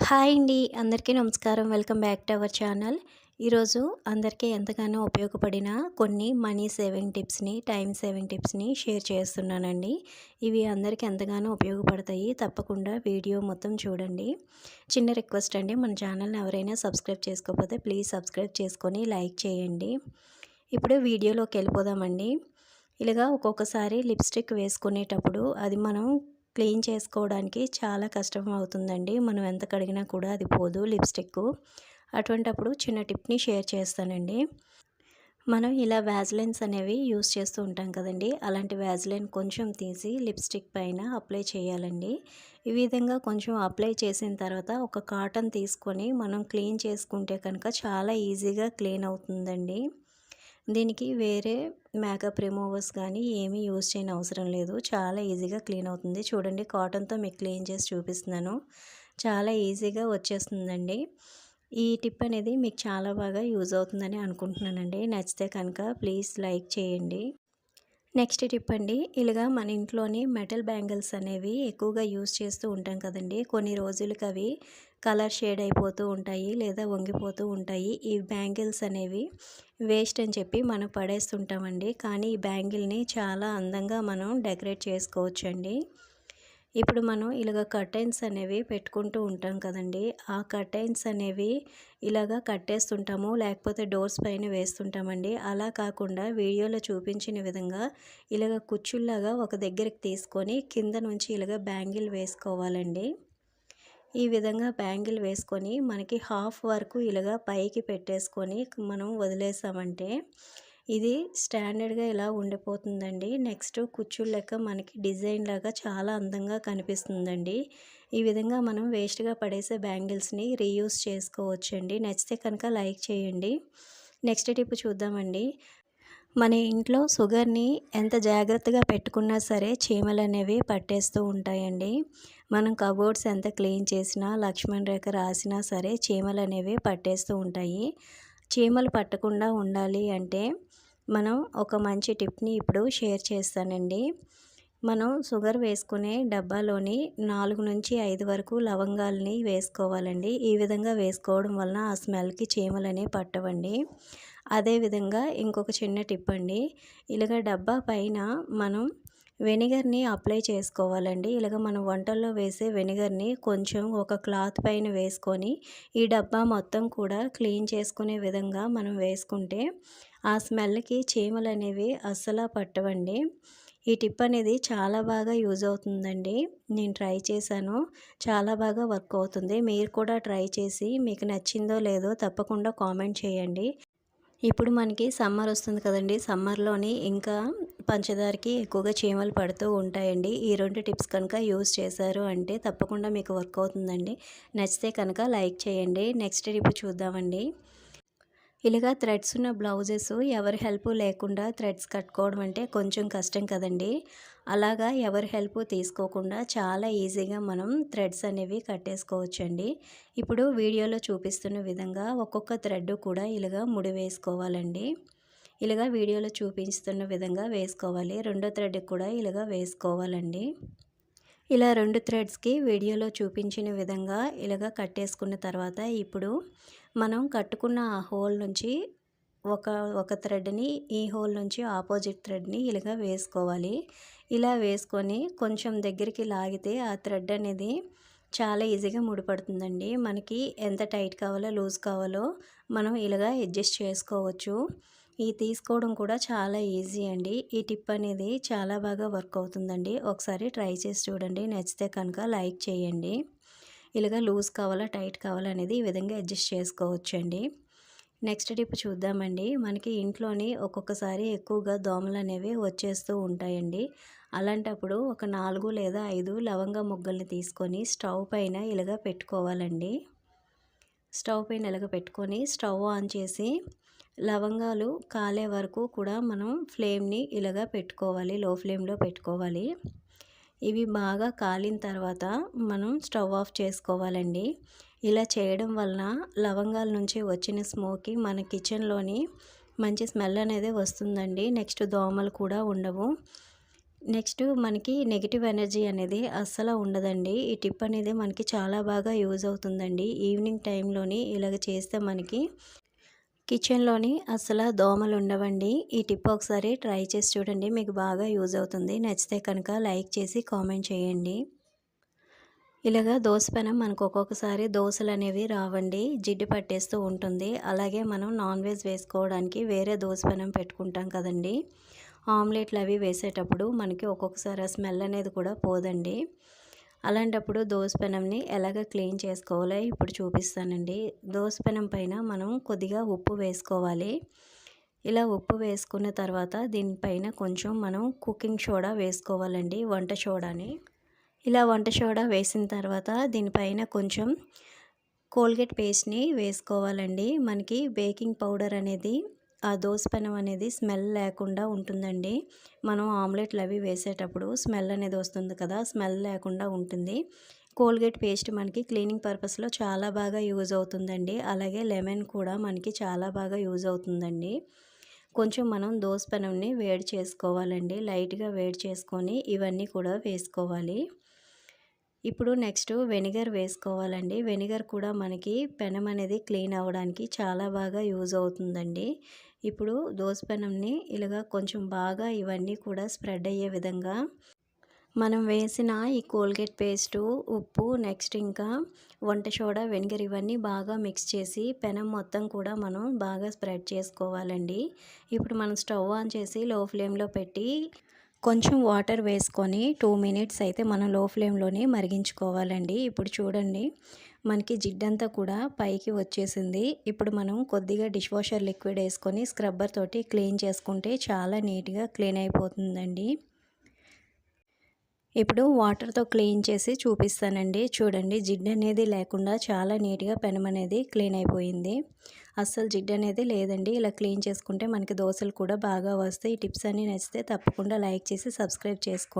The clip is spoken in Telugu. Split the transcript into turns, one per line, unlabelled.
హాయ్ అండి. అందరికీ నమస్కారం. Welcome back to our channel. ఈరోజు అందరికీ ఎంతగానో ఉపయోగపడిన కొన్ని మనీ సేవింగ్ టిప్స్ని టైం సేవింగ్ టిప్స్ని షేర్ చేస్తున్నానండి. ఇవి అందరికీ ఎంతగానో ఉపయోగపడతాయి. తప్పకుండా వీడియో మొత్తం చూడండి. చిన్న రిక్వెస్ట్ అండి. మన ఛానల్ని ఎవరైనా సబ్స్క్రైబ్ చేసుకోకపోతే ప్లీజ్ సబ్స్క్రైబ్ చేసుకొని లైక్ చేయండి. ఇప్పుడు వీడియోలోకి వెళ్ళిపోదామండి. ఇలాగా ఒక్కొక్కసారి లిప్స్టిక్ వేసుకునేటప్పుడు అది మనం క్లీన్ చేసుకోవడానికి చాలా కష్టం అవుతుందండి. మనం ఎంత కడిగినా కూడా అది పోదు లిప్స్టిక్ అటువంటప్పుడు చిన్న టిప్ని షేర్ చేస్తానండి. మనం ఇలా వ్యాజ్లైన్స్ అనేవి యూస్ చేస్తూ ఉంటాం కదండి. అలాంటి వ్యాజ్లైన్ కొంచెం తీసి లిప్స్టిక్ పైన అప్లై చేయాలండి. ఈ విధంగా కొంచెం అప్లై చేసిన తర్వాత ఒక కాటన్ తీసుకొని మనం క్లీన్ చేసుకుంటే కనుక చాలా ఈజీగా క్లీన్ అవుతుందండి. దీనికి వేరే మేకప్ రిమూవర్స్ కానీ ఏమీ యూజ్ చేయని అవసరం లేదు. చాలా ఈజీగా క్లీన్ అవుతుంది. చూడండి కాటన్తో మీకు క్లీన్ చేసి చూపిస్తున్నాను. చాలా ఈజీగా వచ్చేస్తుందండి. ఈ టిప్ అనేది మీకు చాలా బాగా యూజ్ అవుతుందని అనుకుంటున్నానండి. నచ్చితే కనుక ప్లీజ్ లైక్ చేయండి. నెక్స్ట్ టిప్ అండి ఇలాగా మన ఇంట్లోని మెటల్ బ్యాంగిల్స్ అనేవి ఎక్కువగా యూస్ చేస్తూ ఉంటాం కదండి. కొన్ని రోజులకి అవి కలర్ షేడ్ అయిపోతూ ఉంటాయి లేదా వంగిపోతూ ఉంటాయి. ఈ బ్యాంగిల్స్ అనేవి వేస్ట్ అని చెప్పి మనం పడేస్తుంటామండి. కానీ ఈ బ్యాంగిల్ని చాలా అందంగా మనం డెకరేట్ చేసుకోవచ్చండి. ఇప్పుడు మనం ఇలాగ కర్టైన్స్ అనేవి పెట్టుకుంటూ ఉంటాం కదండి. ఆ కర్టైన్స్ అనేవి ఇలాగ కట్టేస్తుంటాము లేకపోతే డోర్స్ పైన వేస్తుంటామండి. అలా కాకుండా వీడియోలో చూపించిన విధంగా ఇలాగ కుచ్చుల్లాగా ఒక దగ్గరికి తీసుకొని కింద నుంచి ఇలాగ బ్యాంగిల్ వేసుకోవాలండి. ఈ విధంగా బ్యాంగిల్ వేసుకొని మనకి హాఫ్ వరకు ఇలాగా పైకి పెట్టేసుకొని మనం వదిలేసామంటే ఇది స్టాండర్డ్గా ఇలా ఉండిపోతుందండి. నెక్స్ట్ కుచ్చులు లెక్క మనకి డిజైన్ లాగా చాలా అందంగా కనిపిస్తుందండి. ఈ విధంగా మనం వేస్ట్గా పడేసే బ్యాంగిల్స్ని రీయూస్ చేసుకోవచ్చండి. నచ్చితే కనుక లైక్ చేయండి. నెక్స్ట్ టిప్ చూద్దామండి. మన ఇంట్లో షుగర్ని ఎంత జాగ్రత్తగా పెట్టుకున్నా సరే చీమలు అనేవి పట్టేస్తూ ఉంటాయండి. మనం కబోర్డ్స్ ఎంత క్లీన్ చేసినా లక్ష్మణ్ రేఖ రాసినా సరే చీమలు అనేవి పట్టేస్తూ ఉంటాయి. చీమలు పట్టకుండా ఉండాలి అంటే మనం ఒక మంచి టిప్ని ఇప్పుడు షేర్ చేస్తానండి. మనం షుగర్ వేసుకునే డబ్బాలోని నాలుగు నుంచి ఐదు వరకు లవంగాల్ని వేసుకోవాలండి. ఈ విధంగా వేసుకోవడం వలన ఆ స్మెల్కి చీమలనే పట్టవండి. అదేవిధంగా ఇంకొక చిన్న టిప్ అండి ఇలాగ డబ్బా పైన మనం వెనిగర్ని అప్లై చేసుకోవాలండి. ఇలాగ మనం వంటల్లో వేసే వెనిగర్ని కొంచెం ఒక క్లాత్ పైన వేసుకొని ఈ డబ్బా మొత్తం కూడా క్లీన్ చేసుకునే విధంగా మనం వేసుకుంటే ఆ స్మెల్కి చీమలు అనేవి అస్సలు పట్టవండి. ఈ టిప్ అనేది చాలా బాగా యూజ్ అవుతుందండి. నేను ట్రై చేశాను. చాలా బాగా వర్క్ అవుతుంది. మీరు కూడా ట్రై చేసి మీకు నచ్చిందో లేదో తప్పకుండా కామెంట్ చేయండి. ఇప్పుడు మనకి సమ్మర్ వస్తుంది కదండి. సమ్మర్లోని ఇంకా పంచదారకి ఎక్కువగా చీమలు పడుతూ ఉంటాయండి. ఈ రెండు టిప్స్ కనుక యూస్ చేశారు అంటే తప్పకుండా మీకు వర్క్ అవుతుందండి. నచ్చితే కనుక లైక్ చేయండి. నెక్స్ట్ టిప్ చూద్దామండి. ఇలాగా థ్రెడ్స్ ఉన్న బ్లౌజెస్ ఎవరి హెల్ప్ లేకుండా థ్రెడ్స్ కట్టుకోవడం అంటే కొంచెం కష్టం కదండి. అలాగా ఎవరి హెల్ప్ తీసుకోకుండా చాలా ఈజీగా మనం థ్రెడ్స్ అనేవి కట్టేసుకోవచ్చండి. ఇప్పుడు వీడియోలో చూపిస్తున్న విధంగా ఒక్కొక్క థ్రెడ్ కూడా ఇలాగా ముడి వేసుకోవాలండి. ఇలాగా వీడియోలో చూపిస్తున్న విధంగా వేసుకోవాలి. రెండో థ్రెడ్ కూడా ఇలాగా వేసుకోవాలండి. ఇలా రెండు థ్రెడ్స్కి వీడియోలో చూపించిన విధంగా ఇలాగ కట్టేసుకున్న తర్వాత ఇప్పుడు మనం కట్టుకున్న ఆ హోల్ నుంచి ఒక ఒక థ్రెడ్ని ఈ హోల్ నుంచి ఆపోజిట్ థ్రెడ్ని ఇలాగ వేసుకోవాలి. ఇలా వేసుకొని కొంచెం దగ్గరికి లాగితే ఆ థ్రెడ్ అనేది చాలా ఈజీగా ముడిపడుతుందండి. మనకి ఎంత టైట్ కావాలో లూజ్ కావాలో మనం ఇలాగా అడ్జస్ట్ చేసుకోవచ్చు. ఈ తీసుకోవడం కూడా చాలా ఈజీ అండి. ఈ టిప్ అనేది చాలా బాగా వర్క్ అవుతుందండి. ఒకసారి ట్రై చేసి చూడండి. నచ్చితే కనుక లైక్ చేయండి. ఇలాగా లూజ్ కావాలా టైట్ కావాలా అనేది ఈ విధంగా అడ్జస్ట్ చేసుకోవచ్చండి. నెక్స్ట్ టిప్ చూద్దామండి. మనకి ఇంట్లోని ఒక్కొక్కసారి ఎక్కువగా దోమలు అనేవి వచ్చేస్తూ ఉంటాయండి. అలాంటప్పుడు ఒక నాలుగు లేదా ఐదు లవంగ ముగ్గల్ని తీసుకొని స్టవ్ పైన ఇలాగ పెట్టుకోవాలండి. స్టవ్ పైన ఇలాగ పెట్టుకొని స్టవ్ ఆన్ చేసి లవంగాలు కాలే వరకు కూడా మనం ఫ్లేమ్ని ఇలాగ పెట్టుకోవాలి లో ఫ్లేమ్లో పెట్టుకోవాలి. ఇవి బాగా కాలిన తర్వాత మనం స్టవ్ ఆఫ్ చేసుకోవాలండి. ఇలా చేయడం వలన లవంగాల నుంచి వచ్చిన స్మోకి మన కిచెన్లోని మంచి స్మెల్ అనేది వస్తుందండి. నెక్స్ట్ దోమలు కూడా ఉండవు. నెక్స్ట్ మనకి నెగిటివ్ ఎనర్జీ అనేది అస్సలు ఉండదండి. ఈ టిప్ అనేది మనకి చాలా బాగా యూజ్ అవుతుందండి. ఈవినింగ్ టైంలోని ఇలాగ చేస్తే మనకి కిచెన్లోని అసలు దోమలు ఉండవండి ఈ టిప్ ఒకసారి ట్రై చేసి చూడండి మీకు బాగా యూజ్ అవుతుంది. నచ్చితే కనుక లైక్ చేసి కామెంట్ చేయండి. ఇలాగ దోశ పెనం మనకు ఒక్కొక్కసారి దోశలు అనేవి రావండి. జిడ్డు పట్టేస్తూ ఉంటుంది. అలాగే మనం నాన్ వెజ్ వేసుకోవడానికి వేరే దోశ పెనం పెట్టుకుంటాం కదండి. ఆమ్లెట్లు అవి వేసేటప్పుడు మనకి ఒక్కొక్కసారి ఆ స్మెల్ అనేది కూడా పోదండి. అలాంటప్పుడు దోసపెనంని ఎలాగ క్లీన్ చేసుకోవాలో ఇప్పుడు చూపిస్తానండి. దోసపెనం పైన మనం కొద్దిగా ఉప్పు వేసుకోవాలి. ఇలా ఉప్పు వేసుకున్న తర్వాత దీనిపైన కొంచెం మనం కుకింగ్ సోడా వేసుకోవాలండి వంట సోడాని. ఇలా వంట సోడా వేసిన తర్వాత దీనిపైన కొంచెం కోల్గేట్ పేస్ట్ని వేసుకోవాలండి. మనకి బేకింగ్ పౌడర్ అనేది ఆ పెనం అనేది స్మెల్ లేకుండా ఉంటుందండి. మనం ఆమ్లెట్లు అవి వేసేటప్పుడు స్మెల్ అనేది వస్తుంది కదా స్మెల్ లేకుండా ఉంటుంది. కోల్గేట్ పేస్ట్ మనకి క్లీనింగ్ పర్పస్లో చాలా బాగా యూజ్ అవుతుందండి. అలాగే లెమన్ కూడా మనకి చాలా బాగా యూజ్ అవుతుందండి. కొంచెం మనం దోసపెనంని వేడి చేసుకోవాలండి. లైట్గా వేడి చేసుకొని ఇవన్నీ కూడా వేసుకోవాలి. ఇప్పుడు నెక్స్ట్ వెనిగర్ వేసుకోవాలండి. వెనిగర్ కూడా మనకి పెనం అనేది క్లీన్ అవ్వడానికి చాలా బాగా యూజ్ అవుతుందండి. ఇప్పుడు పెనంని ఇలాగా కొంచెం బాగా ఇవన్నీ కూడా స్ప్రెడ్ అయ్యే విధంగా మనం వేసిన ఈ కోల్గేట్ పేస్టు ఉప్పు నెక్స్ట్ ఇంకా వంట సోడా వెనిగర్ ఇవన్నీ బాగా మిక్స్ చేసి పెనం మొత్తం కూడా మనం బాగా స్ప్రెడ్ చేసుకోవాలండి. ఇప్పుడు మనం స్టవ్ ఆన్ చేసి లో ఫ్లేమ్లో పెట్టి కొంచెం వాటర్ వేసుకొని టూ మినిట్స్ అయితే మనం లో ఫ్లేమ్లోనే మరిగించుకోవాలండి. ఇప్పుడు చూడండి మనకి జిడ్డంతా కూడా పైకి వచ్చేసింది. ఇప్పుడు మనం కొద్దిగా డిష్ వాషర్ లిక్విడ్ వేసుకొని స్క్రబ్బర్ తోటి క్లీన్ చేసుకుంటే చాలా నీట్గా క్లీన్ అయిపోతుందండి. ఇప్పుడు వాటర్తో క్లీన్ చేసి చూపిస్తానండి. చూడండి జిడ్డు అనేది లేకుండా చాలా నీట్గా పెనం అనేది క్లీన్ అయిపోయింది. అస్సలు జిడ్డు అనేది లేదండి. ఇలా క్లీన్ చేసుకుంటే మనకి దోశలు కూడా బాగా వస్తాయి. ఈ టిప్స్ అన్నీ నచ్చితే తప్పకుండా లైక్ చేసి సబ్స్క్రైబ్ చేసుకోండి.